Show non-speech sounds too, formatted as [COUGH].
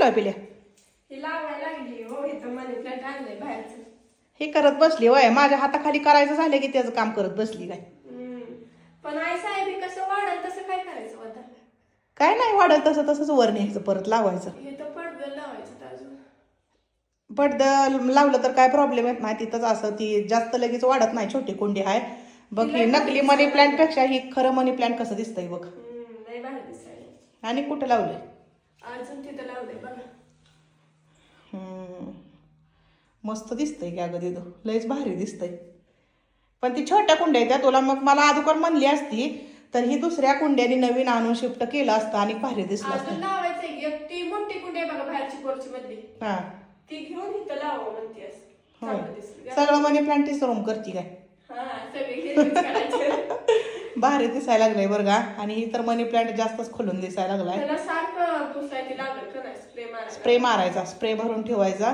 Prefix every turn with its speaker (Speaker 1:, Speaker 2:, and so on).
Speaker 1: चालू आहे पिल्या
Speaker 2: ही लावायला लागली हो इथं मनी प्लांट आणलंय बाहेरचं.
Speaker 1: हे करत बसली वय माझ्या हाताखाली करायचं झालं की त्याचं काम करत बसली काय?
Speaker 2: हम्म. पण आई साहेब हे कसं वाढल तसं काय करायचं
Speaker 1: काय नाही वाढत तसं तसंच वर न्यायचं परत लावायचं.
Speaker 2: हे तर पडगं लावायचं तर अजून.
Speaker 1: पडद लावलं तर काय प्रॉब्लेम येत नाही तिथंच असं ती जास्त लगेच वाढत नाही छोटी कोंडी आहे बघ ही नकली मनी प्लांटपेक्षा ही खरं मनी प्लांट कसं दिसतंय बघ.
Speaker 2: हम्म, लय भारी दिसायला
Speaker 1: आणि कुठं लावलंय?
Speaker 2: अजून तिथं लावलंय बघा.
Speaker 1: मस्त दिसतंय की अगं तिथं लयच भारी दिसतंय. पण ती छोट्या कुंड्या त्या तुला मग मला अगोदर म्हणली असती तर ही दुसऱ्या कुंड्याने नवीन आणून शिफ्ट केलं असतं आणि भारी दिसलं
Speaker 2: अजून
Speaker 1: असतं.
Speaker 2: एक ती मोठी कुंडी आहे बघा बाहेरची पोरची मधली.
Speaker 1: हा.
Speaker 2: ती घेऊन इथं लावा म्हणते असं.
Speaker 1: होय.
Speaker 2: चांगलं दिसलं.
Speaker 1: सगळं मनी प्लांट रूम करते काय?
Speaker 2: हा सगळे हिरवीच करायचे. [LAUGHS]
Speaker 1: भारी दिसायला लागलंय बरं का? आणि ही तर मनी प्लांट जास्तच खोलून दिसायला लागलाय.
Speaker 2: त्याला सारखं पुसायची लागल का नाही? स्प्रे मारायला.
Speaker 1: स्प्रे मारायचा स्प्रे भरून ठेवायचा.